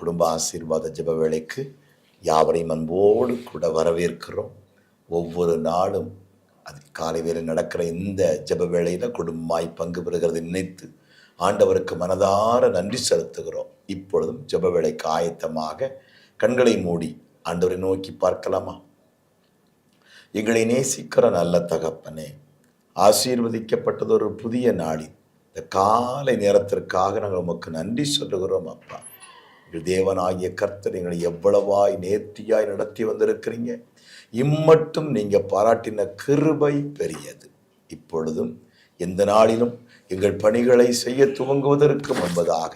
குடும்ப ஆசீர்வாத ஜப வேளைக்கு யாவரையும் அன்போடு கூட வரவேற்கிறோம். ஒவ்வொரு நாளும் அது காலை வேலை நடக்கிற இந்த ஜப வேளையில் குடும்பமாய் பங்கு பெறுகிறதை நினைத்து ஆண்டவருக்கு மனதார நன்றி செலுத்துகிறோம். இப்பொழுதும் ஜப வேலைக்கு ஆயத்தமாக கண்களை மூடி ஆண்டவரை நோக்கி பார்க்கலாமா? எங்களை நேசிக்கிற நல்ல தகப்பனே ஆசீர்வதிக்கப்பட்டது ஒரு புதிய நாளில் இந்த காலை நேரத்திற்காக நாங்கள் உமக்கு நன்றி சொல்லுகிறோம் அப்பா. தேவனாகிய கர்த்தர் எங்களை எவ்வளவாய் நேர்த்தியாய் நடத்தி வந்திருக்கிறீங்க. இம்மட்டும் நீங்கள் பாராட்டின கிருபை பெரியது. இப்பொழுதும் எந்த நாளிலும் எங்கள் பணிகளை செய்ய துவங்குவதற்கு முன்பதாக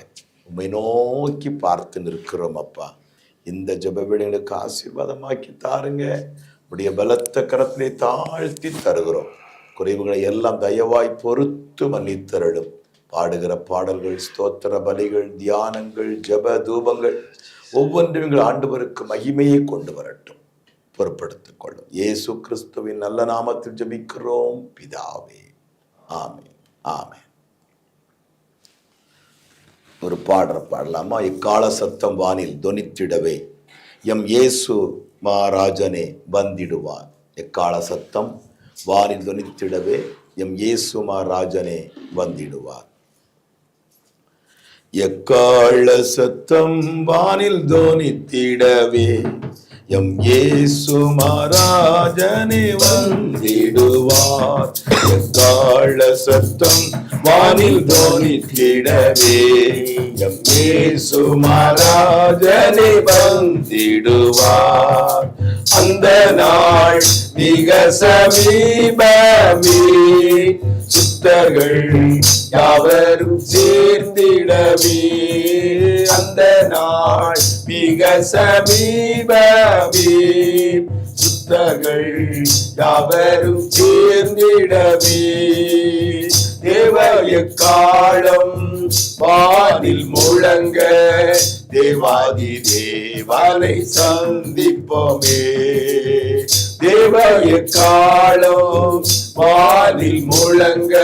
உம்மை நோக்கி பார்த்து நிற்கிறோம் அப்பா. இந்த ஜெப ஆசீர்வாதமாக்கி தாருங்க. உடைய பலத்த கரத்திலே தாழ்த்தி தருகிறோம். குறைவுகளை எல்லாம் தயவாய் பொறுத்து மன்னித்தருளும். பாடுகிற பாடல்கள் ஸ்தோத்திர பலிகள் தியானங்கள் ஜப தூபங்கள் ஒவ்வொன்றும் எங்கள் ஆண்டவருக்கு மகிமையை கொண்டு வரட்டும். பொறுப்படுத்திக் கொள்ளும். இயேசு கிறிஸ்துவின் நல்ல நாமத்தில் ஜபிக்கிறோம். பிதாவே ஆமே ஆமே ஒரு பாடுற பாடலாமா? இக்கால சத்தம் வானில் தொனித்திடவே எம் இயேசு மகாராஜனே வந்திடுவார். எக்கால சத்தம் வானில் தொனித்திடவே எம் இயேசு மகாராஜனே வந்திடுவார். எக்கால சத்தம் வானில் தோனித்திடவே எம் ஏசு மகாராஜனே வந்திடுவார். எக்கால சத்தம் வானில் தோனித்திடவே எம் ஏசு மகாராஜனே வந்திடுவார். அந்த நாள் மிக சமீபமே. சுத்தர்கள் யாவரும் சேர்ந்திடவே அந்த நாள் மிக சமீபமே. சுத்தர்கள் யாவரும் சேர்ந்திடவே. தேவய காலம் வானில் முழங்க. தேவாதி தேவனை சந்திப்போமே. தேவய காலம் வானில் முழங்க.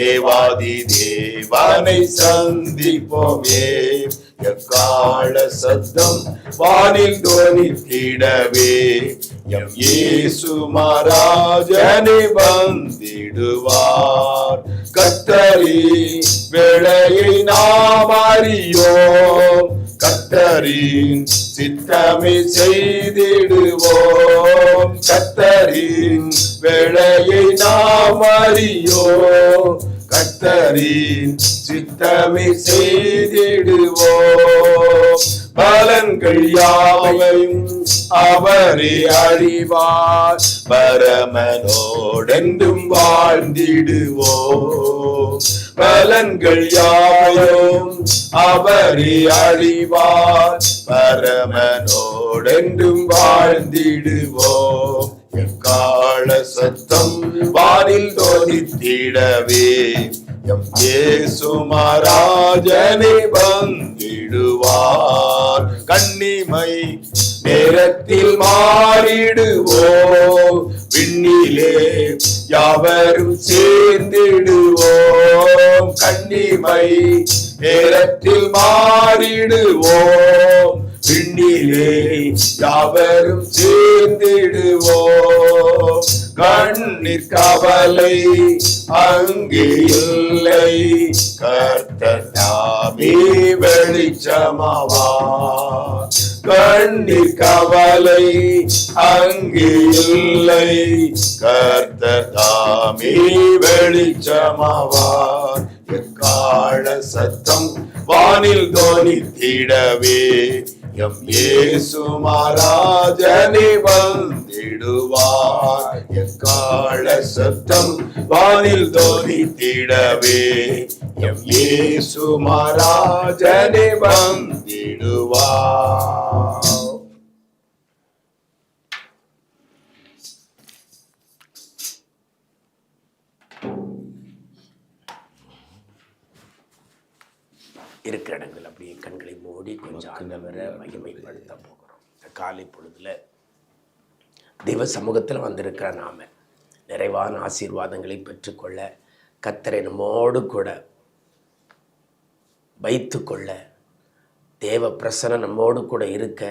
தேவாதி தேவனை சந்திப்போமே. எக்கால சத்தம் வானில் தோனித்திடவே எம் ஏசு மகாராஜனை வந்திடுவார். கத்தரி வேளையை நாம் அறியோம். கத்தரின் சித்தமே செய்திடுவோம். கத்தரின் வேளையை நாம் அறியோ கத்தரின் சித்தமே செய்திடுவோம் பலன்கள் யாவையும் அவரே அறிவார். பரமனோடென்றும் வாழ்ந்திடுவோம் பலன்கள் யாவையும் அவரே அறிவார். பரமனோடென்றும் வாழ்ந்திடுவோம் எக்கால சத்தம் வானில் தோனித்திடவே. எம் இயேசு மகாராஜனை வந்திடுவார். கண்ணிமை நேரத்தில் மாறிடுவோம் விண்ணிலே யாவரும் சேர்ந்திடுவோம் கண்ணிமை நேரத்தில் மாறிடுவோம் விண்ணிலே யாவரும் சேர்ந்திடுவோம். கண்ணீர் கவலை அங்கே இல்லை. கர்த்தர் தாமே வெளிச்சமாவா கண்ணீர் கவலை அங்கே இல்லை. கர்த்தர் தாமே வெளிச்சமாவார். எக்கால சத்தம் வானில் தோனித்திடவே எம் இயேசு மகாராஜனே வந்திடுவார் எக்கால சத்தம் வானில் தோனித்திடவே எம் இயேசு மகாராஜனே வந்திடுவார் இருக்கிற மூடி கொஞ்சம் ஆண்டவரை மகிமைப்படுத்த போகிறோம். இந்த காலை பொழுதுல தெய்வ சமூகத்தில் வந்திருக்கிற நாம நிறைவான ஆசீர்வாதங்களை பெற்றுக்கொள்ள கத்தரை நம்மோடு கூட வைத்துக்கொள்ள தேவ பிரசனம் நம்மோடு கூட இருக்க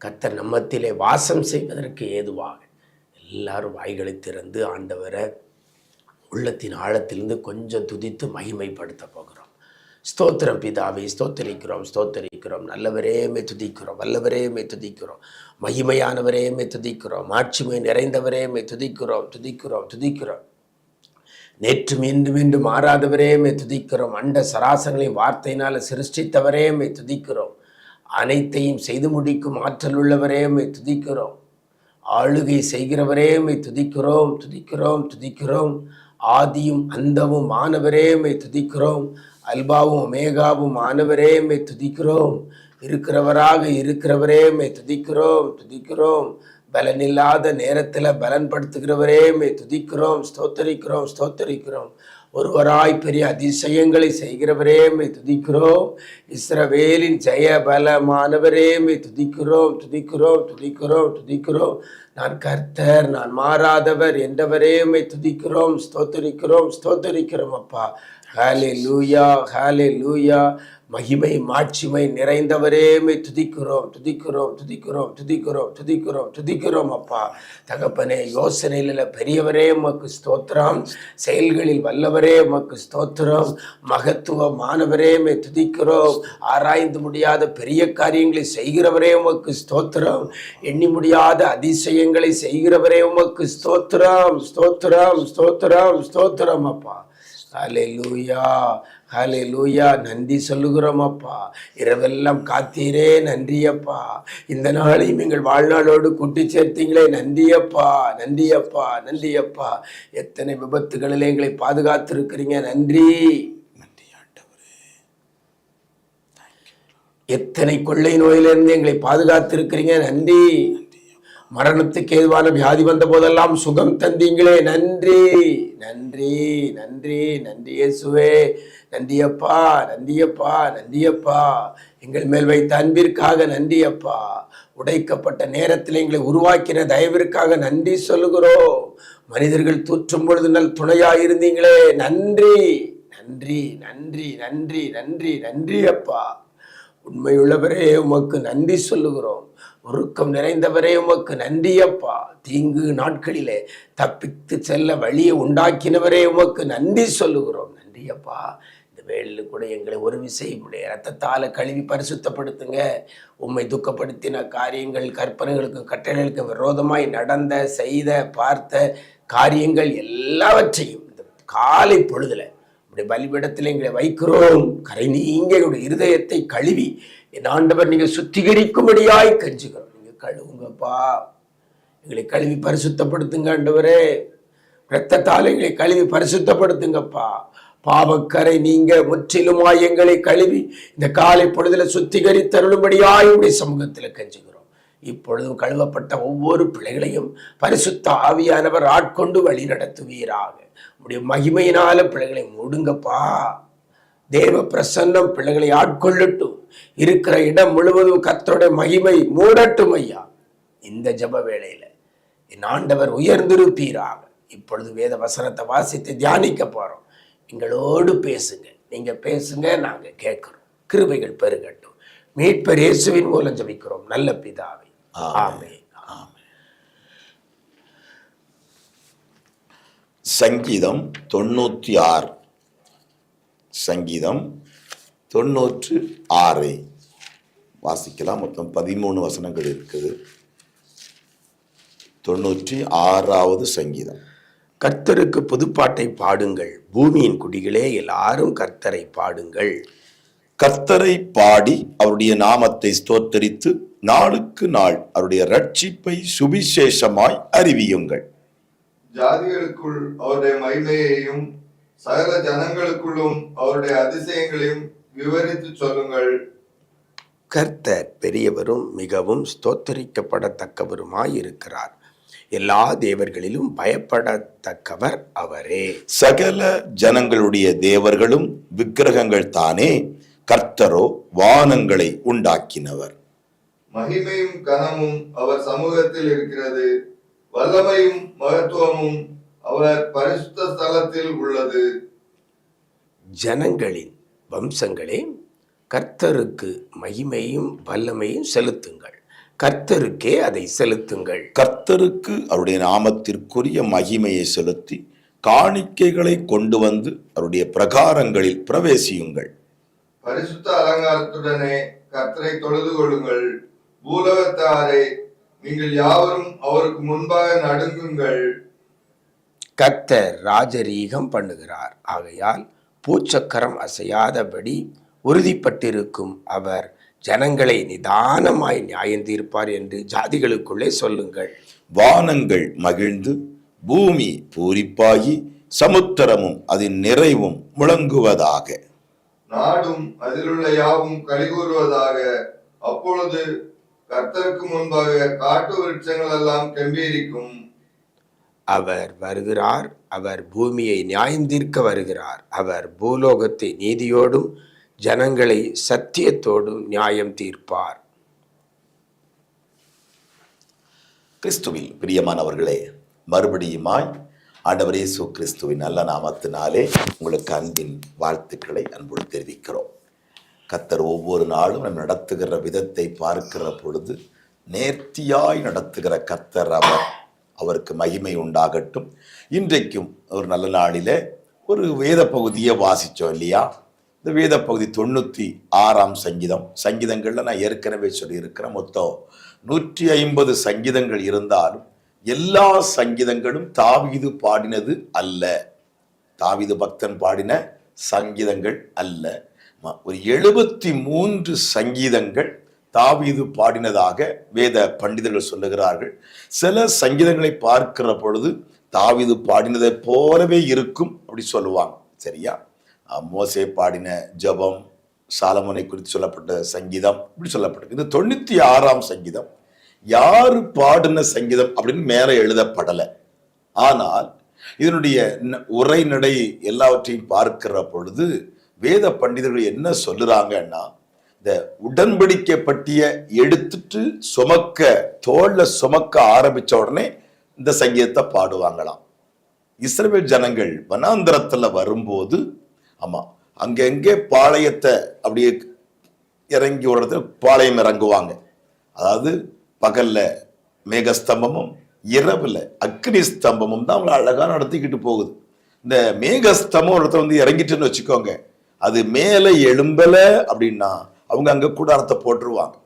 கத்தர் நம்மத்திலே வாசம் செய்வதற்கு ஏதுவாக எல்லாரும் வாய்களை திறந்து ஆண்டவரை உள்ளத்தின் ஆழத்திலிருந்து கொஞ்சம் துதித்து மகிமைப்படுத்த போகிறோம். ஸ்தோத்திரம் பிதாவை ஸ்தோத்தரிக்கிறோம் ஸ்தோத்தரிக்கிறோம். நல்லவரே மே துதிக்கிறோம். வல்லவரே மே துதிக்கிறோம். மகிமையானவரே மே துதிக்கிறோம். ஆட்சிமை நிறைந்தவரே மே துதிக்கிறோம். துதிக்கிறோம் துதிக்கிறோம். நேற்று மீண்டும் மீண்டும் மாறாதவரே மே துதிக்கிறோம். அண்ட சராசங்களையும் வார்த்தையினால் சிருஷ்டித்தவரே மே துதிக்கிறோம். அனைத்தையும் செய்து முடிக்கும் ஆற்றல் உள்ளவரே மே துதிக்கிறோம். ஆளுகை செய்கிறவரே துதிக்கிறோம். துதிக்கிறோம் துதிக்கிறோம். ஆதியும் அந்தமும் ஆனவரே துதிக்கிறோம். அல்பாவும் ஒமேகாவும் ஆனவரே மே துதிக்கிறோம். இருக்கிறவராக இருக்கிறவரே மே துதிக்கிறோம் துதிக்கிறோம். பலனில்லாத நேரத்தில் பலன்படுத்துகிறவரே மே துதிக்கிறோம் ஸ்தோத்தரிக்கிறோம் ஸ்தோத்தரிக்கிறோம். ஒருவராய் பெரிய அதிசயங்களை செய்கிறவரே மே துதிக்கிறோம். இஸ்ரவேலின் ஜெய பலமானவரே மே துதிக்கிறோம் துதிக்கிறோம் துதிக்கிறோம் துதிக்கிறோம். நான் கர்த்தர் நான் மாறாதவர் என்றவரே மே துதிக்கிறோம் ஸ்தோத்தரிக்கிறோம் ஸ்தோத்தரிக்கிறோம் அப்பா. ஹாலே லூயா ஹாலே லூயா மகிமை மாட்சிமை நிறைந்தவரேமே துதிக்கிறோம் துதிக்கிறோம் துதிக்கிறோம் துதிக்கிறோம் துதிக்கிறோம் துதிக்கிறோம் அப்பா. தகப்பனே யோசனையில் பெரியவரே உமக்கு ஸ்தோத்திரம். செயல்களில் வல்லவரே உமக்கு ஸ்தோத்திரம். மகத்துவமானவரேமே துதிக்கிறோம். ஆராய்ந்து முடியாத பெரிய காரியங்களை செய்கிறவரே உமக்கு ஸ்தோத்திரம். எண்ணி முடியாத அதிசயங்களை செய்கிறவரே உமக்கு ஸ்தோத்திரம். ஸ்தோத்திரம் ஸ்தோத்திரம் ஸ்தோத்திரம் அப்பா. ஹலே லூயா ஹலே லூயா நன்றி சொல்லுகிறோம் அப்பா இரவெல்லாம் காத்தீரே நன்றியப்பா. இந்த நாளையும் எங்கள் வாழ்நாளோடு கூட்டி சேர்த்தீங்களே நன்றியப்பா நன்றியப்பா நன்றியப்பா. எத்தனை விபத்துகளில் எங்களை பாதுகாத்திருக்கிறீங்க நன்றி. எத்தனை கொள்ளை நோயிலிருந்து எங்களை பாதுகாத்திருக்கிறீங்க நன்றி. மரணத்துக்கு ஏதுவான வியாதி வந்த போதெல்லாம் சுகம் தந்தீங்களே. நன்றி. நன்றி. நன்றி. நன்றி இயேசுவே. நன்றியப்பா நன்றியப்பா நன்றியப்பா எங்கள் மேல் வைத்த அன்பிற்காக நன்றியப்பா உடைக்கப்பட்ட நேரத்தில் எங்களை உருவாக்கின தயவிற்காக நன்றி சொல்லுகிறோம். மனிதர்கள் தூற்றும் பொழுது நல் துணையாக இருந்தீங்களே. நன்றி. நன்றி. நன்றி. நன்றி. நன்றி. நன்றி அப்பா. உண்மையுள்ளவரே உமக்கு நன்றி சொல்லுகிறோம். உருக்கம் நிறைந்தவரே உமக்கு நன்றியப்பா. தீங்கு நாட்களிலே தப்பித்து செல்ல வழியை உண்டாக்கினவரே உமக்கு நன்றி சொல்லுகிறோம். நன்றியப்பா. இந்த வேலில் கூட எங்களை ஒரு விசையுடைய ரத்தத்தால் கழுவி பரிசுத்தப்படுத்துங்க. உண்மை துக்கப்படுத்தின காரியங்கள் கற்பனைகளுக்கும் கட்டளைகளுக்கும் விரோதமாய் நடந்த செய்த பார்த்த காரியங்கள் எல்லாவற்றையும் இந்த காலை பொழுதில் உடைய பலிபீடத்தில் எங்களை வைக்கிறோம். கரை நீங்க எங்களுடைய இருதயத்தை கழுவி என் ஆண்டவர் நீங்க சுத்திகரிக்கும்படியாய் கஞ்சுகிறோம். நீங்க கழுவுங்கப்பா. எங்களை கழுவி பரிசுத்தப்படுத்துங்க ஆண்டவரே. இரத்தத்தால் எங்களை கழுவி பரிசுத்தப்படுத்துங்கப்பா. பாவக்கரை நீங்க முற்றிலுமாய் எங்களை கழுவி இந்த காலை பொழுதுல சுத்திகரித்தருளும்படியாய் உடைய சமூகத்தில் கஞ்சுகிறோம். இப்பொழுதும் கழுவப்பட்ட ஒவ்வொரு பிள்ளைகளையும் பரிசுத்த ஆவியானவர் ஆட்கொண்டு வழி நடத்துவீராக. உடைய மகிமையினால பிள்ளைகளை மூடுங்கப்பா. தேவ பிரசன்னம் பிள்ளைகளை ஆட்கொள்ளட்டும். இருக்கிற இடம் முழுவதும் கர்த்தருடைய மகிமை மூடட்டும் ஐயா. இந்த ஜெப வேளையில என் ஆண்டவர் உயர்ந்திருப்பீராக. இப்பொழுது வேத வசனத்தை வாசித்து தியானிக்க போறோம். எங்களோடு பேசுங்க. நீங்க பேசுங்க நாங்க கேட்கிறோம். கிருபைகள் பெருகட்டும். மீட்பர் இயேசுவின் மூலம் ஜெபிக்கிறோம். நல்ல பிதாவே. ஆமென். சங்கீதம் தொண்ணூற்றி ஆறு. சங்கீதம் தொண்ணூற்று ஆறை. வாசிக்கலாம். மொத்தம் பதிமூணு வசனங்கள் இருக்குது. தொண்ணூற்றி ஆறாவது சங்கீதம். கர்த்தருக்கு புதுப்பாட்டை பாடுங்கள். பூமியின் குடிகளே எல்லாரும் கர்த்தரை பாடுங்கள். கர்த்தரை பாடி அவருடைய நாமத்தை ஸ்தோத்தரித்து நாளுக்கு நாள் அவருடைய ரட்சிப்பை சுவிசேஷமாய் அறிவியுங்கள். ஜாதிகளுக்குள் அவருடைய மகிமையையும் சகல ஜனங்களுக்குள்ளும் அவருடைய அதிசயங்களையும் விவரித்து சொல்லுங்கள். கர்த்தர் பெரியவரும் மிகவும் ஸ்தோத்தரிக்கப்படத்தக்கவருமாய் இருக்கிறார் எல்லா தேவர்களிலும் பயப்படத்தக்கவர் அவரே. சகல ஜனங்களுடைய தேவர்களும் விக்கிரகங்கள் தானே கர்த்தரோ வானங்களை உண்டாக்கினவர். மகிமையும் கனமும் அவர் சமூகத்தில் இருக்கிறது. வல்லமையும் மகத்துவமும் அவர் பரிசுத்த ஸ்தலத்தில் உள்ளது. ஜனங்களின் வம்சங்களே கர்த்தருக்கு மகிமையும் வல்லமையும் செலுத்துங்கள். கர்த்தருக்கே அதை செலுத்துங்கள். கர்த்தருக்கு அவருடைய நாமத்திற்குரிய மகிமையை செலுத்தி காணிக்கைகளை கொண்டு வந்து அவருடைய பிரகாரங்களில் பிரவேசியுங்கள். பரிசுத்த அலங்காரத்துடனே கர்த்தரை தொழுது கொள்ளுங்கள். பூலகத்தாரே நீங்கள் யாவரும் அவருக்கு முன்பாக நடுங்குங்கள். கர்த்தர் ராஜரீகம் பண்ணுகிறார். ஆகையால் பூச்சக்கரம் அசையாதபடி உறுதிப்பட்டிருக்கும் அவர் ஜனங்களை நிதானமாய் நியாயந்தீர்ப்பார் என்று ஜாதிகளுக்குள்ளே சொல்லுங்கள். வானங்கள் மகிழ்ந்து பூமி பூரிப்பாகி சமுத்திரமும் அதன் நிறைவும் முழங்குவதாக. நாடும் அதிலுள்ள யாவும் கலிகூறுவதாக அப்பொழுது கர்த்தருக்கு முன்பாக காட்டு விருட்சங்கள் எல்லாம் கெம்பீரிக்கும். அவர் வருகிறார். அவர் பூமியை நியாயந்தீர்க்க வருகிறார். அவர் பூலோகத்தை நீதியோடும் ஜனங்களை சத்தியத்தோடும் நியாயம் தீர்ப்பார். கிறிஸ்துவில் பிரியமானவர்களே மறுபடியுமாய் ஆண்டவர் இயேசு கிறிஸ்துவின் நல்ல நாமத்தினாலே உங்களுக்கு அன்பின் வாழ்த்துக்களை அன்போடு தெரிவிக்கிறோம். கத்தர் ஒவ்வொரு நாளும் நம் நடத்துகிற விதத்தை பார்க்கிற பொழுது நேர்த்தியாய் நடத்துகிற கத்தர் அவர் அவருக்கு மகிமை உண்டாகட்டும். இன்றைக்கும் ஒரு நல்ல நாளிலே ஒரு வேத பகுதியை வாசித்தோம் இல்லையா? இந்த வேத பகுதி தொண்ணூற்றி ஆறாம் சங்கீதம். சங்கீதங்களில் நான் ஏற்கனவே சொல்லியிருக்கிறேன். மொத்தம் நூற்றி ஐம்பது சங்கீதங்கள் இருந்தாலும் எல்லா சங்கீதங்களும் தாவீது பாடினது அல்ல. தாவீது பக்தன் பாடின சங்கீதங்கள் அல்ல. ஒரு எழுபத்தி மூன்று சங்கீதங்கள் தாவீது பாடினதாக வேத பண்டிதர்கள் சொல்லுகிறார்கள். சில சங்கீதங்களை பார்க்கிற பொழுது தாவீது பாடினதை போலவே இருக்கும் அப்படி சொல்லுவாங்க. சரியா? மோசே பாடின ஜெபம் சாலமோனை குறித்து சொல்லப்பட்ட சங்கீதம் இப்படி சொல்லப்பட்டிருக்கு. இந்த தொண்ணூத்தி ஆறாம் சங்கீதம். யாரு பாடின சங்கீதம் அப்படின்னு மேலே எழுதப்படலை. ஆனால் இதனுடைய உரைநடை எல்லாவற்றையும் பார்க்கிற பொழுது வேத பண்டிதர்கள் என்ன சொல்லுறாங்கன்னா இந்த உடன்படிக்கை பட்டியை எடுத்துட்டு சுமக்க தோல்ல சுமக்க ஆரம்பிச்ச உடனே இந்த சங்கீதத்தை பாடுவாங்களாம். இஸ்ரேல் ஜனங்கள் வனாந்திரத்தில் வரும்போது ஆமா அங்கங்கே பாளையத்தை அப்படியே இறங்கி ஒரு இடத்துல பாளையம் இறங்குவாங்க. அதாவது பகல்ல மேகஸ்தம்பமும் இரவுல அக்னி ஸ்தம்பமும் தான் அவங்களை அழகாக நடத்திக்கிட்டு போகுது. இந்த மேகஸ்தம்பம் ஒரு இடத்துல வந்து இறங்கிட்டுன்னு வச்சுக்கோங்க. அது மேலே எழும்பல அப்படின்னா அவங்க அங்கே கூடாரத்தை போட்டுருவாங்க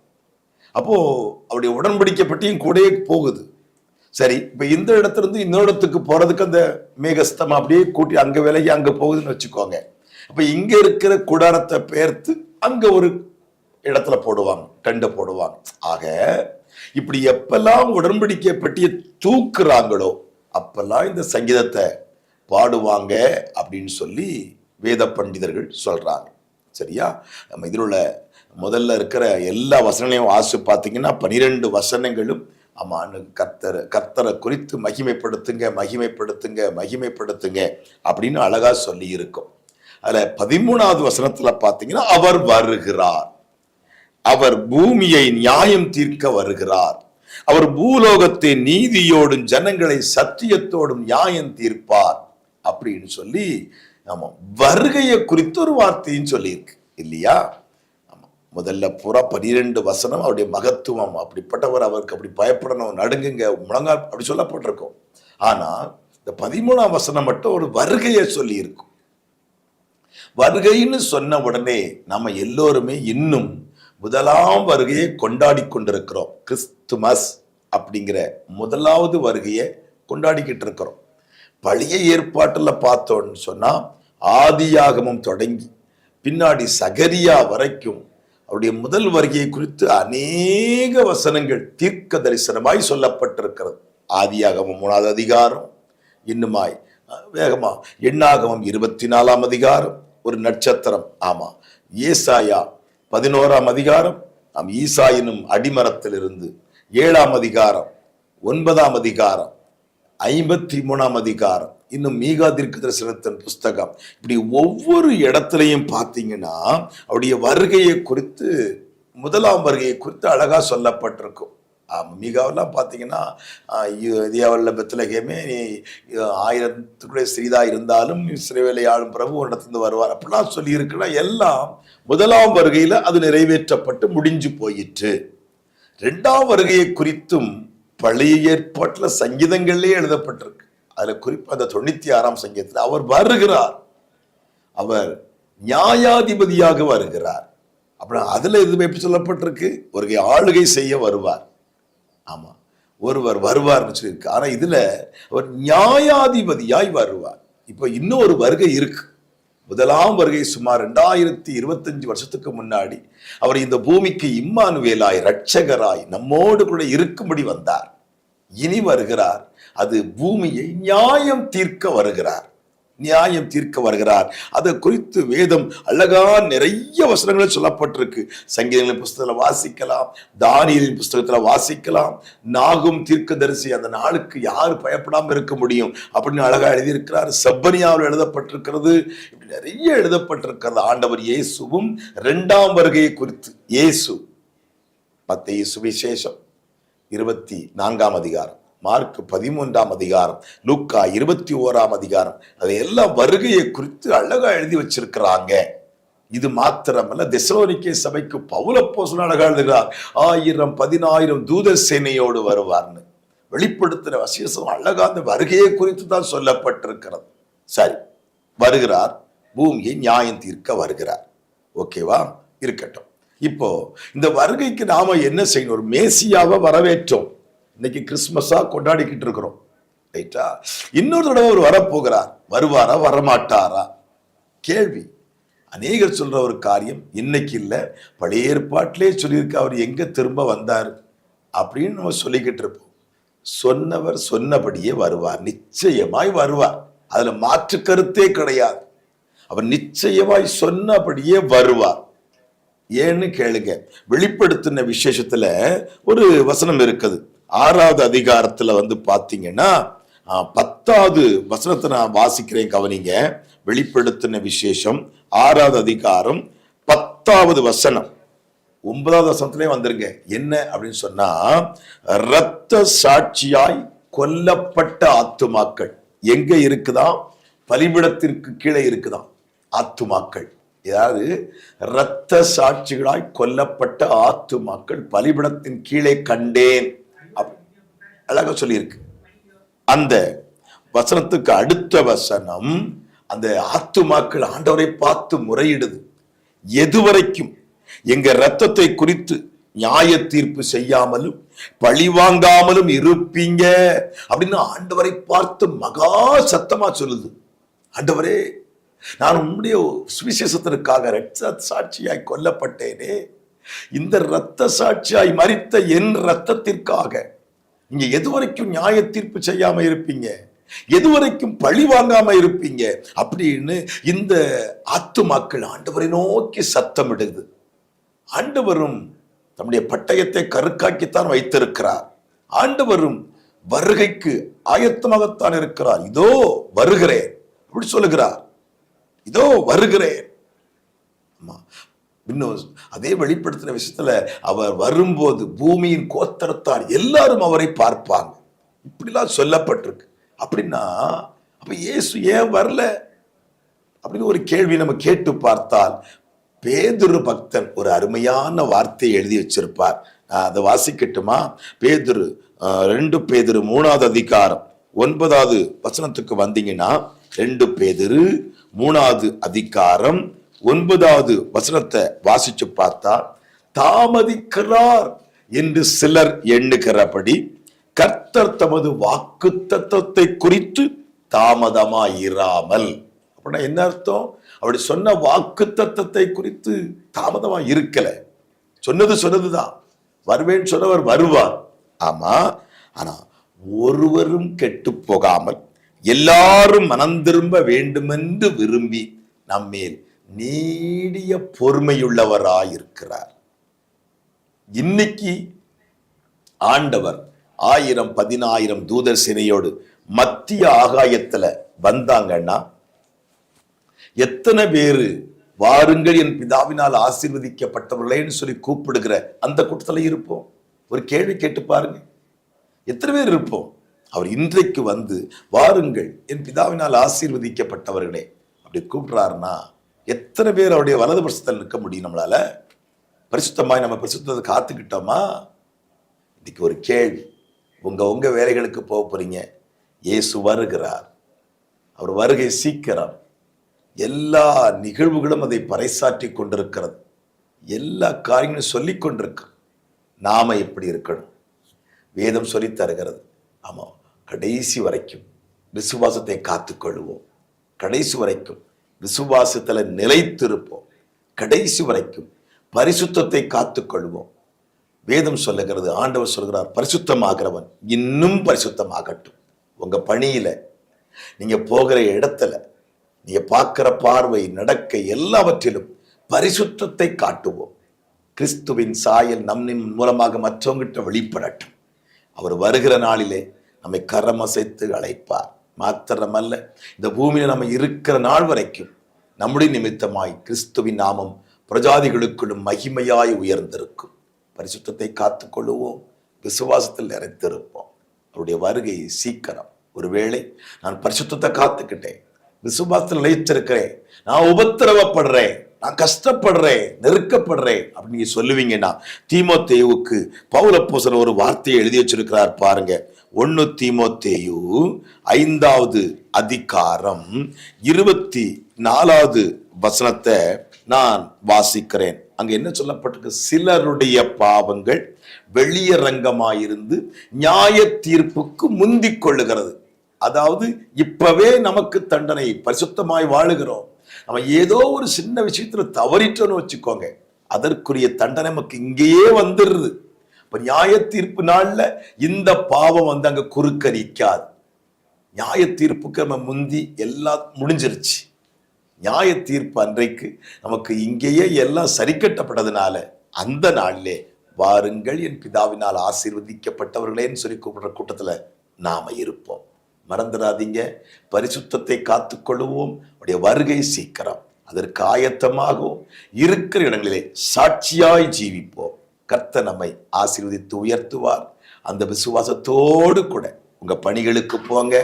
அப்போது அவருடைய உடன்படிக்கப்பட்டியும் கூடயே போகுது. சரி இப்போ இந்த இடத்துலேருந்து இன்னொரு இடத்துக்கு போகிறதுக்கு அந்த மேகஸ்தம் அப்படியே கூட்டி அங்கே விலகி அங்கே போகுதுன்னு வச்சுக்கோங்க. அப்போ இங்கே இருக்கிற கூடாரத்தை பெயர்த்து அங்கே ஒரு இடத்துல போடுவாங்க கண்டு போடுவாங்க. ஆக இப்படி எப்பெல்லாம் உடன்படிக்கை பெட்டியை தூக்குறாங்களோ அப்பெல்லாம் இந்த சங்கீதத்தை பாடுவாங்க அப்படின்னு சொல்லி வேத பண்டிதர்கள் சொல்கிறாங்க சரியா? நம்ம இதில் உள்ள முதல்ல இருக்கிற எல்லா வசனங்களையும் வாசி பார்த்தீங்கன்னா பனிரெண்டு வசனங்களும் ஆமாம் கர்த்தரை கர்த்தரை குறித்து மகிமைப்படுத்துங்க மகிமைப்படுத்துங்க மகிமைப்படுத்துங்க அப்படின்னு அழகாக சொல்லி இருக்கும் பதிமூணாவது வசனத்தில் பார்த்தீங்கன்னா அவர் வருகிறார். அவர் பூமியை நியாயம் தீர்க்க வருகிறார். அவர் பூலோகத்தை நீதியோடும் ஜனங்களை சத்தியத்தோடும் நியாயம் தீர்ப்பார் அப்படின்னு சொல்லி ஆமாம் வருகையை குறித்து ஒரு வார்த்தையும் சொல்லியிருக்கு. இல்லையா? முதல்ல புறா பனிரெண்டு வசனம் அவருடைய மகத்துவம். அப்படிப்பட்டவர் அவருக்கு அப்படி பயப்படணும் நடுங்குங்க முழங்கால் அப்படி சொல்லப்பட்டிருக்கும். ஆனால் இந்த பதிமூணாம் வசனம் மட்டும் ஒரு வருகையை சொல்லி இருக்கும் வருகைன்னு சொன்ன உடனே நம்ம எல்லோருமே இன்னும் முதலாம் வருகையை கொண்டாடி கொண்டிருக்கிறோம். கிறிஸ்துமஸ் அப்படிங்கிற முதலாவது வருகையை கொண்டாடிக்கிட்டு இருக்கிறோம். பழைய ஏற்பாட்டில் பார்த்தோன்னு சொன்னால் ஆதியாகமும் தொடங்கி பின்னாடி சகரியா வரைக்கும் அவருடைய முதல் வருகையை குறித்து அநேக வசனங்கள் தீர்க்க தரிசனமாய் சொல்லப்பட்டிருக்கிறது. ஆதியாகமம் மூணாவது அதிகாரம். இன்னுமாய் வேகமா. எண்ணாகமம் இருபத்தி நாலாம் அதிகாரம். ஒரு நட்சத்திரம். ஆமா. ஏசாயா பதினோராம் அதிகாரம். நாம் ஈசாயினும் அடிமரத்திலிருந்து ஏழாம் அதிகாரம் ஒன்பதாம் அதிகாரம் ஐம்பத்தி மூணாம் அதிகாரம். இன்னும் மீகா தீர்க்க தரிசனத்தின் புஸ்தகம். இப்படி ஒவ்வொரு இடத்துலையும் பார்த்தீங்கன்னா அவருடைய வருகையை குறித்து முதலாம் வருகையை குறித்து அழகாக சொல்லப்பட்டிருக்கும். மீகாவெல்லாம் பார்த்தீங்கன்னா இந்தியாவில் பெத்தலகேமே ஆயிரத்துக்குள்ளே சிறிதா இருந்தாலும் சிறைவேலை ஆளும் பிரபு உன்னிடத்திலிருந்து வருவார். அப்படிலாம் சொல்லியிருக்குன்னா எல்லாம் முதலாம் வருகையில் அது நிறைவேற்றப்பட்டு முடிஞ்சு போயிற்று. ரெண்டாம் வருகையை குறித்தும் பழைய ஏற்பாட்டில் சங்கீதங்கள்லேயே எழுதப்பட்டிருக்கு. அதில் குறிப்பாக அந்த தொண்ணூற்றி ஆறாம் சங்கீதத்தில் அவர் வருகிறார். அவர் நியாயாதிபதியாக வருகிறார். அப்புறம் அதில் எதுவுமே எப்படி சொல்லப்பட்டிருக்கு? ஒரு ஆளுகை செய்ய வருவார். ஆமாம் ஒருவர் வருவார்னு சொல்லியிருக்கு. ஆனால் இதில் அவர் நியாயாதிபதியாய் வருவார். இப்போ இன்னும் ஒரு வருகை இருக்கு. முதலாம் வருகை சுமார் ரெண்டாயிரத்தி இருபத்தஞ்சு வருஷத்துக்கு முன்னாடி அவர் இந்த பூமிக்கு இம்மானுவேலாய் ரட்சகராய் நம்மோடு கூட இருக்கும்படி வந்தார். இனி வருகிறார். அது பூமியை நியாயம் தீர்க்க வருகிறார். நியாயம் தீர்க்க வருகிறார். அதை குறித்து வேதம் அழகா நிறைய வசனங்கள் சொல்லப்பட்டிருக்கு. சங்கீதங்களின் புஸ்தகத்தில் வாசிக்கலாம் தானியலின் புஸ்தகத்தில் வாசிக்கலாம். நாகும் தீர்க்கதரிசி அந்த நாளுக்கு யார் பயப்படாமல் இருக்க முடியும் அப்படின்னு அழகா எழுதியிருக்கிறார். செப்பனியாவில் எழுதப்பட்டிருக்கிறது. இப்படி நிறைய எழுதப்பட்டிருக்கிறது. ஆண்டவர் இயேசுவும் ரெண்டாம் வருகையை குறித்து. இயேசு. மத்திய சுவிசேஷம் இருபத்தி நான்காம் அதிகாரம். மார்க் பதிமூன்றாம் அதிகாரம் லூக்கா இருபத்தி ஓராம் அதிகாரம் அதை எல்லாம் வருகையை குறித்து அழகா எழுதி வச்சிருக்கிறாங்க. இது மாத்திரமல்ல தெசலோனிக்கே சபைக்கு பவுலப்போசன அழகா எழுதுகிறார் ஆயிரம் பதினாயிரம் தூத சேனையோடு வருவார்னு. வெளிப்படுத்தின வசியசம் அழகா அந்த வருகையை குறித்து தான் சொல்லப்பட்டிருக்கிறது. சரி வருகிறார் பூமியை நியாயம் தீர்க்க வருகிறார். ஓகேவா? இருக்கட்டும். இப்போ இந்த வருகைக்கு நாம என்ன செய்யணும்? ஒரு மேசியாவை வரவேற்றோம். இன்னைக்கு கிறிஸ்மஸா கொண்டாடிக்கிட்டு இருக்கிறோம். ரைட்டா? இன்னொரு தடவை அவர் வரப்போகிறார். வருவாரா வரமாட்டாரா? கேள்வி. அநேகர் சொல்ற ஒரு காரியம் இன்னைக்கு இல்லை. பழைய ஏற்பாட்டிலே சொல்லியிருக்க அவர் எங்க திரும்ப வந்தார் அப்படின்னு நம்ம சொல்லிக்கிட்டு இருப்போம். சொன்னவர் சொன்னபடியே வருவார். நிச்சயமாய் வருவார். அதில் மாற்று கருத்தே கிடையாது. அவர் நிச்சயமாய் சொன்னபடியே வருவார். ஏன்னு கேளுங்க. வெளிப்படுத்தின விசேஷத்தில் ஒரு வசனம் இருக்குது. ஆறாவது அதிகாரத்துல வந்து பாத்தீங்கன்னா பத்தாவது வசனத்தை நான் வாசிக்கிறேன் கவனிங்க. வெளிப்படுத்தின விசேஷம் ஆறாவது அதிகாரம் பத்தாவது வசனம். ஒன்பதாவது வசனத்திலே வந்துருங்க. என்ன அப்படின்னு சொன்னா இரத்த சாட்சியாய் கொல்லப்பட்ட ஆத்துமாக்கள். எங்க இருக்குதா? பலிபிடத்திற்கு கீழே இருக்குதாம் ஆத்துமாக்கள். ஏதாவது இரத்த சாட்சிகளாய் கொல்லப்பட்ட ஆத்துமாக்கள் பலிபிடத்தின் கீழே கண்டேன். அழகாக சொல்லியிருக்கு. அந்த வசனத்துக்கு அடுத்த வசனம் அந்த ஆத்துமாக்கள் ஆண்டவரை பார்த்து முறையிடுது. எதுவரைக்கும் எங்க ரத்தத்தை குறித்து நியாய தீர்ப்பு செய்யாமலும் பழி வாங்காமலும் இருப்பீங்க அப்படின்னு ஆண்டவரை பார்த்து மகா சத்தமா சொல்லுது. ஆண்டவரே நான் உம்முடைய சுவிசேஷத்திற்காக ரத்த சாட்சியாய் கொல்லப்பட்டேனே. இந்த இரத்த சாட்சியாய் மறித்த என் ரத்தத்திற்காக நீங்க எதுவரைக்கும் நியாய தீர்ப்பு செய்யாம இருப்பீங்க? எதுவரைக்கும் பழி வாங்காம இருப்பீங்க? அப்படின்னு இந்த ஆத்துமாக்கள் ஆண்டவரை நோக்கி சத்தமிடுது. ஆண்டவரும் தம்முடைய பட்டயத்தை கருக்காக்கித்தான் வைத்திருக்கிறார். ஆண்டவரும் வருகைக்கு ஆயத்தமாகத்தான் இருக்கிறார். இதோ வருகிறேன். அப்படி சொல்லுகிறார். இதோ வருகிறேன். இன்னும் அதே வெளிப்படுத்தின விஷயத்துல அவர் வரும்போது பூமியின் கோத்தரத்தார் எல்லாரும் அவரை பார்ப்பாங்க. இப்படிலாம் சொல்லப்பட்டிருக்கு. அப்படின்னா அப்ப இயேசு ஏன் வரல? அப்படின்னு ஒரு கேள்வி நம்ம கேட்டு பார்த்தால் பேதுரு பக்தன் ஒரு அருமையான வார்த்தையை எழுதி வச்சிருப்பார். நான் அதை வாசிக்கட்டுமா? பேதுரு ரெண்டு பேதுரு மூணாவது அதிகாரம் ஒன்பதாவது வசனத்துக்கு வந்தீங்கன்னா ரெண்டு பேதுரு மூணாவது அதிகாரம் ஒன்பதாவது வசனத்தை வாசிச்சு பார்த்தா தாமதிக்கிறார் என்று சிலர் எண்ணுகிறபடி கர்த்தர் தமது வாக்கு தத்துவத்தை குறித்து தாமதமாயிராமல். அப்படின்னா என்ன அர்த்தம்? அப்படி சொன்ன வாக்கு தத்தத்தை குறித்து தாமதமா இருக்கல. சொன்னது சொன்னதுதான். வருவேன் சொன்னவர் வருவார். ஆமா ஆனா ஒருவரும் கெட்டு போகாமல் எல்லாரும் மனம் திரும்ப வேண்டுமென்று விரும்பி நம்மேல் நீடிய பொறுமையுள்ளவராயிருக்கிறார். இன்னைக்கு ஆண்டவர் ஆயிரம் பதினாயிரம் தூதர் சினையோடு மத்திய ஆகாயத்துல வந்தாங்கன்னா எத்தனை பேரு வாருங்கள் என் பிதாவினால் ஆசீர்வதிக்கப்பட்டவர்களேன்னு சொல்லி கூப்பிடுகிற அந்த கூட்டத்தில் இருப்போம். ஒரு கேள்வி கேட்டு பாருங்க. எத்தனை பேர் இருப்போம்? அவர் இன்றைக்கு வந்து வாருங்கள் என் பிதாவினால் ஆசீர்வதிக்கப்பட்டவர்களே அப்படி கூப்பிடுறாருன்னா எத்தனை பேர் அவருடைய வலது பட்சத்தில் நிற்க முடியும் நம்மளால? பரிசுத்தமாய் நம்ம பரிசுத்தத்தை காத்துக்கிட்டோமா? இன்னைக்கு ஒரு கேள்வி. உங்க உங்க வேலைகளுக்கு போக போறீங்க. இயேசு வருகிறார். அவர் வருகை சீக்கிரம். எல்லா நிகழ்வுகளும் அதை பறைசாற்றி கொண்டிருக்கிறது. எல்லா காரியங்களும் சொல்லி கொண்டிருக்கிறோம் நாம எப்படி இருக்கணும்? வேதம் சொல்லி தருகிறது. ஆமாம். கடைசி வரைக்கும் விசுவாசத்தை காத்துக்கொள்வோம். கடைசி வரைக்கும். விசுவாசத்தில் நிலைத்திருப்போம். கடைசி வரைக்கும் பரிசுத்தத்தை காத்துக்கொள்வோம். வேதம் சொல்லுகிறது ஆண்டவர் சொல்கிறார் பரிசுத்தமாகிறவன் இன்னும் பரிசுத்தமாகட்டும். உங்கள் பணியில் நீங்கள் போகிற இடத்துல நீங்கள் பார்க்குற பார்வை நடக்க எல்லாவற்றிலும் பரிசுத்தத்தை காட்டுவோம். கிறிஸ்துவின் சாயல் நம்மின் மூலமாக மற்றவங்கிட்ட வெளிப்படட்டும். அவர் வருகிற நாளிலே நம்மை கரமசைத்து அழைப்பார். மாத்திரமல்ல இந்த பூமியில் நம்ம இருக்கிற நாள் வரைக்கும் நம்முடைய நிமித்தமாய் கிறிஸ்துவின் நாமம் பிரஜாதிகளுக்குள்ளும் மகிமையாய் உயர்ந்திருக்கும். பரிசுத்தத்தை காத்துக்கொள்ளுவோம் விசுவாசத்தில் நிறைத்திருப்போம் அவருடைய வருகை சீக்கிரம். ஒருவேளை நான் பரிசுத்தத்தை காத்துக்கிட்டேன் விசுவாசத்தில் நிலைத்திருக்கிறேன் நான் உபத்திரவப்படுறேன் நான் கஷ்டப்படுறேன் நெருக்கப்படுறேன் அப்படின்னு நீங்க சொல்லுவீங்கன்னா தீமோத்தேயுவுக்கு பவுலப்போசர் ஒரு வார்த்தையை எழுதி வச்சிருக்கிறார் பாருங்க. ஒன்னு தீமோத்தேயு ஐந்தாவது அதிகாரம் இருபத்தி நாலாவது வசனத்தை நான் வாசிக்கிறேன். அங்க என்ன சொல்லப்பட்டிருக்கு? சிலருடைய பாவங்கள் வெளியரங்கமாயிருந்து நியாய தீர்ப்புக்கு முந்திக் கொள்ளுகிறது. அதாவது இப்பவே நமக்கு தண்டனை பரிசுத்தமாய் வாழுகிறோம். நம்ம ஏதோ ஒரு சின்ன விஷயத்துல தவறிட்டோன்னு வச்சுக்கோங்க. அதற்குரிய தண்டனை நமக்கு இங்கேயே வந்துடுது. இப்போ நியாய தீர்ப்பு நாளில் இந்த பாவம் வந்து அங்கே குறுக்க நிற்காது நியாய தீர்ப்புக்கு நம்ம முந்தி எல்லாம் முடிஞ்சிருச்சு. நியாய தீர்ப்பு அன்றைக்கு நமக்கு இங்கேயே எல்லாம் சரிக்கட்டப்பட்டதுனால அந்த நாளிலே வாருங்கள் என் பிதாவினால் ஆசீர்வதிக்கப்பட்டவர்களேன்னு சொல்லி கூப்பிடுற கூட்டத்தில் நாம் இருப்போம். மறந்துடாதீங்க. பரிசுத்தத்தை காத்துக்கொள்ளுவோம் உடைய வருகை சீக்கிரம். அதற்கு ஆயத்தமாகவும் இருக்கிற இடங்களிலே சாட்சியாய் ஜீவிப்போம். கர்த்த நம்மை ஆசீர்வதித்து உயர்த்துவார். அந்த விசுவாசத்தோடு கூட உங்க பணிகளுக்கு போங்க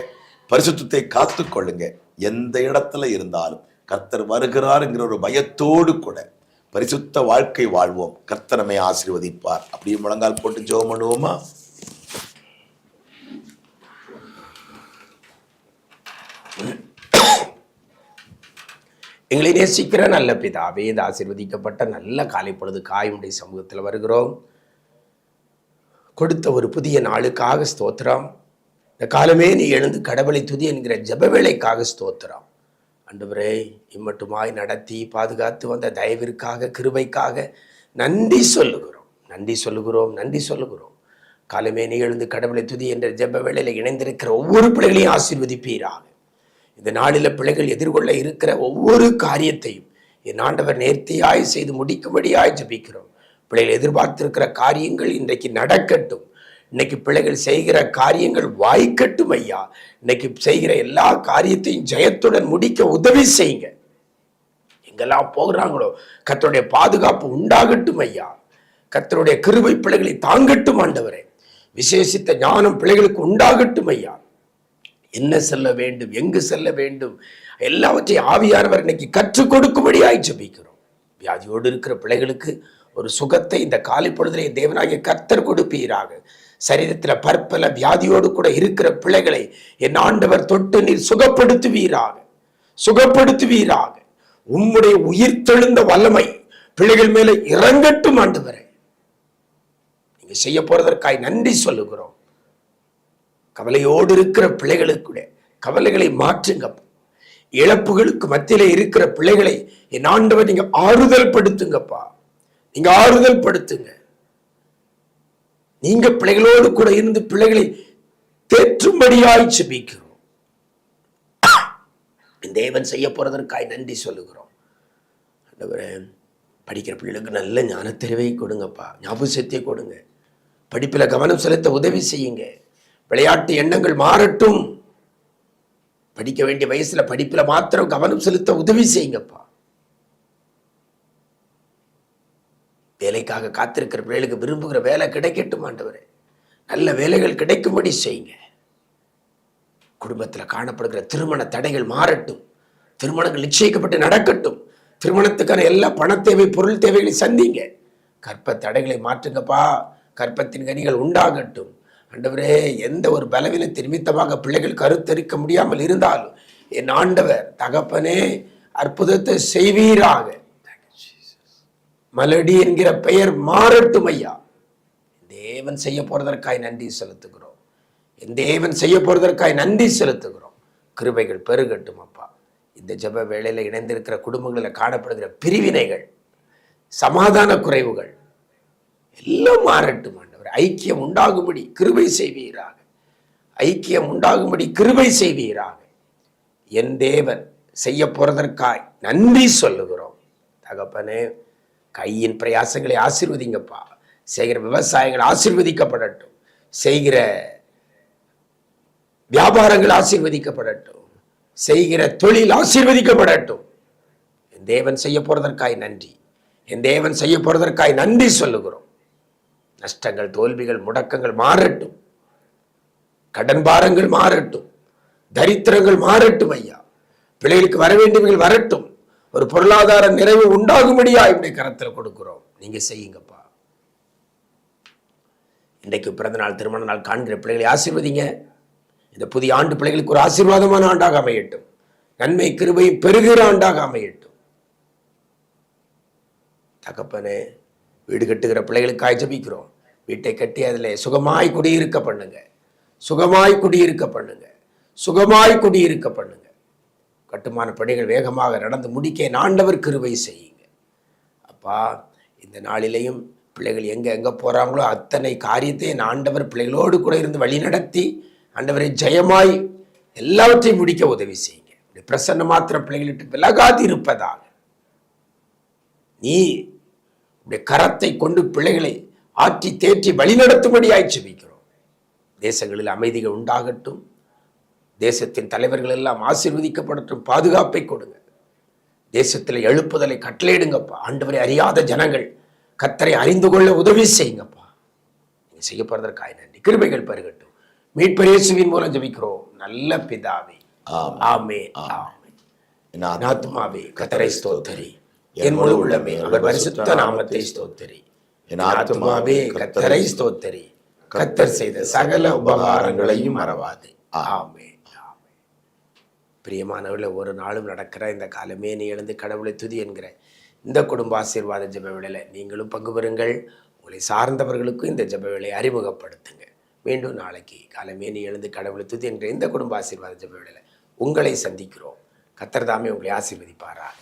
பரிசுத்தத்தை காத்துக்கொள்ளுங்க எந்த இடத்துல இருந்தாலும் கர்த்தர் வருகிறாருங்கிற ஒரு பயத்தோடு கூட பரிசுத்த வாழ்க்கை வாழ்வோம். கர்த்தர் நம்மை ஆசீர்வதிப்பார். அப்படியே முழங்கால் போட்டு ஜோம் பண்ணுவோமா? எங்களை நேசிக்கிற நல்ல பிதாவே இந்த ஆசிர்வதிக்கப்பட்ட நல்ல காலை பொழுது காயுடைய சமூகத்தில் வருகிறோம். கொடுத்த ஒரு புதிய நாளுக்காக ஸ்தோத்திரம். இந்த காலமே நீ எழுந்து கடவுளை துதி என்கிற ஜபவேளைக்காக ஸ்தோத்திரம். அன்றுவரே இம்மட்டுமாய் நடத்தி பாதுகாத்து வந்த தயவிற்காக கிருபைக்காக நன்றி சொல்லுகிறோம். நன்றி சொல்லுகிறோம் நன்றி சொல்லுகிறோம். காலமே நீ எழுந்து கடவுளை துதி என்ற ஜெப வேளையில் இணைந்திருக்கிற ஒவ்வொரு பிள்ளைகளையும் ஆசீர்வதிப்பீராக. இந்த நாளில் பிள்ளைகள் எதிர்கொள்ள இருக்கிற ஒவ்வொரு காரியத்தையும் என் ஆண்டவர் நேர்த்தியாய் செய்து முடிக்கும்படியாய் ஜெபிக்கிறோம். பிள்ளைகள் எதிர்பார்த்திருக்கிற காரியங்கள் இன்றைக்கு நடக்கட்டும். இன்னைக்கு பிள்ளைகள் செய்கிற காரியங்கள் வாய்க்கட்டும் ஐயா. இன்னைக்கு செய்கிற எல்லா காரியத்தையும் ஜெயத்துடன் முடிக்க உதவி செய்யுங்க. எங்கெல்லாம் போகிறாங்களோ கத்தருடைய பாதுகாப்பு உண்டாகட்டும் ஐயா. கத்தருடைய கிருபை பிள்ளைகளை தாங்கட்டும் ஆண்டவரே. விசேஷித்த ஞானம் பிள்ளைகளுக்கு உண்டாகட்டும் ஐயா. என்ன செல்ல வேண்டும் எங்கு செல்ல வேண்டும்? எல்லாவற்றையும் ஆவியானவர் இன்னைக்கு கற்றுக் கொடுக்கும்படியாய் ஜபிக்கிறோம். வியாதியோடு இருக்கிற பிள்ளைகளுக்கு ஒரு சுகத்தை இந்த காலை பொழுதிலே தேவனாகிய கர்த்தர் கொடுப்பீராக. சரீரத்தில் பற்பல வியாதியோடு கூட இருக்கிற பிள்ளைகளை என் ஆண்டவர் தொட்டு நீர் சுகப்படுத்துவீராக. சுகப்படுத்துவீராக. உம்முடைய உயிர்த்தெழுந்த வல்லமை பிள்ளைகள் மேலே இறங்கட்டும் ஆண்டு வரை நீங்க செய்ய போறதற்காய் நன்றி சொல்லுகிறோம். கவலையோடு இருக்கிற பிள்ளைகளுக்கு கூட கவலைகளை மாற்றுங்க இழப்புகளுக்கு மத்தியில இருக்கிற பிள்ளைகளை என் ஆண்டவர் நீங்க ஆறுதல் படுத்துங்கப்பா. நீங்க ஆறுதல் படுத்துங்க. நீங்க பிள்ளைகளோடு கூட இருந்து பிள்ளைகளை தேற்றும்படியாய் செபிக்கிறோம் தேவன் செய்ய போறதற்காய் நன்றி சொல்லுகிறோம். படிக்கிற பிள்ளைகளுக்கு நல்ல ஞானத்தெரிவை கொடுங்கப்பா. ஞாபக கொடுங்க. படிப்பில் கவனம் செலுத்த உதவி செய்யுங்க. விளையாட்டு எண்ணங்கள் மாறட்டும். படிக்க வேண்டிய வயசுல படிப்பில் மாத்திரம் கவனம் செலுத்த உதவி செய்யுங்கப்பா. வேலைக்காக காத்திருக்கிற பிள்ளைகளுக்கு விரும்புகிற வேலை கிடைக்கட்டும் ஆண்டவரே. நல்ல வேலைகள் கிடைக்கும்படி செய்யுங்க. குடும்பத்தில் காணப்படுகிற திருமண தடைகள் மாறட்டும். திருமணங்கள் நிச்சயிக்கப்பட்டு நடக்கட்டும். திருமணத்துக்கான எல்லா பண தேவை பொருள் தேவைகளை சந்திங்க. கற்ப தடைகளை மாற்றுங்கப்பா. கற்பத்தின் கனிகள் உண்டாகட்டும். ஆண்டவரே எந்த ஒரு பலவீன நிமித்தமாக பிள்ளைகள் கருத்தரிக்க முடியாமல் இருந்தாலும் என் ஆண்டவர் தகப்பனே அற்புதத்தை செய்வீராக. மலடி என்கிற பெயர் மாறட்டும் ஐயா. தேவன் செய்ய போறதற்காய் நன்றி செலுத்துகிறோம். என் தேவன் செய்ய போறதற்காய் நன்றி செலுத்துகிறோம். கிருபைகள் பெருகட்டும் அப்பா. இந்த ஜப வேளையில இணைந்திருக்கிற குடும்பங்களில் காணப்படுகிற பிரிவினைகள் சமாதான குறைவுகள் எல்லாம் மாறட்டும் ஐக்கியம் உண்டாகும்படி கிருபை செய்வீராக. ஐக்கியம் உண்டாகும்படி கிருபை செய்வீராக. என் தேவன் செய்ய போறதற்காய் நன்றி சொல்லுகிறோம். தகப்பனே கையின் பிரயாசங்களை ஆசிர்வதிங்கப்பா. செய்கிற விவசாயங்கள் ஆசிர்வதிக்கப்படட்டும். செய்கிற வியாபாரங்கள் ஆசிர்வதிக்கப்படட்டும். செய்கிற தொழில் ஆசிர்வதிக்கப்படட்டும். என் தேவன் செய்ய போறதற்காய் நன்றி. என் தேவன் செய்ய போறதற்காய் நன்றி சொல்லுகிறோம். நஷ்டங்கள் தோல்விகள் முடக்கங்கள் மாறட்டும். கடன் பாரங்கள் மாறட்டும். தரித்திரங்கள் மாறட்டும் ஐயா. பிள்ளைகளுக்கு வர வேண்டியவர்கள் வரட்டும். ஒரு பொருளாதார நிறைவு உண்டாகும்படியா இப்படி கரத்தில் கொடுக்கிறோம். நீங்க செய்யுங்கப்பா. இன்றைக்கு பிறந்த நாள் திருமண நாள் காண்கிற பிள்ளைகளை ஆசீர்வதிங்க. இந்த புதிய ஆண்டு பிள்ளைகளுக்கு ஒரு ஆசீர்வாதமான ஆண்டாக அமையட்டும். நன்மை கிருபை பெருகிற ஆண்டாக அமையட்டும். தகப்பனே வீடு கட்டுகிற பிள்ளைகளுக்காய் ஜெபிக்கிறோம். வீட்டை கட்டி அதில் சுகமாய் குடியிருக்க பண்ணுங்க. சுகமாய் குடியிருக்க பண்ணுங்க. சுகமாய் குடியிருக்க பண்ணுங்க. கட்டுமான பணிகள் வேகமாக நடந்து முடிக்க நாண்டவர் ஆண்டவர் செய்யுங்க. அப்பா இந்த நாளிலையும் பிள்ளைகள் எங்கே எங்கே போகிறாங்களோ அத்தனை காரியத்தை என் ஆண்டவர் பிள்ளைகளோடு கூட இருந்து வழிநடத்தி ஆண்டவரை ஜெயமாய் எல்லாவற்றையும் முடிக்க உதவி செய்யுங்க. இப்படி பிரசன்ன மாத்திர பிள்ளைகளிட்டு விலகாது இருப்பதாக நீ உடைய கரத்தை கொண்டு பிள்ளைகளை ஆற்றி தேற்றி வழிநடத்தும்படியாய் செபிக்கிறோம். தேசங்களில் அமைதிகள் உண்டாகட்டும். தேசத்தின் தலைவர்கள் எல்லாம் ஆசீர்வதிக்கப்படட்டும். பாதுகாப்பை கொடுங்க. தேசத்தில் எழுப்புதலை கட்டளையிடுங்கப்பா. ஆண்டவரை அறியாத ஜனங்கள் கத்தரை அறிந்து கொள்ள உதவி செய்யுங்கப்பா. நீங்க செய்ய போறதற்காய் நன்றி. கிருபைகள் பெருகட்டும். மீட்பர் இயேசுவின் மூலம் ஜெபிக்கிறோம். நல்ல பிதாவே. ஆமே ஆமே ஆத்துமாவே கத்தரை ஸ்தோத்தரி. என் முழு உள்ளமே அவர் பரிசுத்த நாமத்தை ஸ்தோத்தரி. என் கத்தரை ஸ்தோத்தரி. கத்தர் செய்த சகல உபகாரங்களையும் மறவாது. ஆமே பிரியமானவர்கள ஒரு நாளும் நடக்கிற இந்த காலமே நீ எழுந்து கடவுளை துதி என்கிற இந்த குடும்ப ஆசீர்வாத ஜெப வேளையில நீங்களும் பங்கு பெறுங்கள். உங்களை சார்ந்தவர்களுக்கும் இந்த ஜெப வேளையை அறிமுகப்படுத்துங்க. மீண்டும் நாளைக்கு காலமே நீ எழுந்து கடவுளை துதி என்கிற இந்த குடும்ப ஆசீர்வாத ஜெப வேளையில உங்களை சந்திக்கிறோம். கத்தர் தாமே உங்களை ஆசீர்வதிப்பாராக.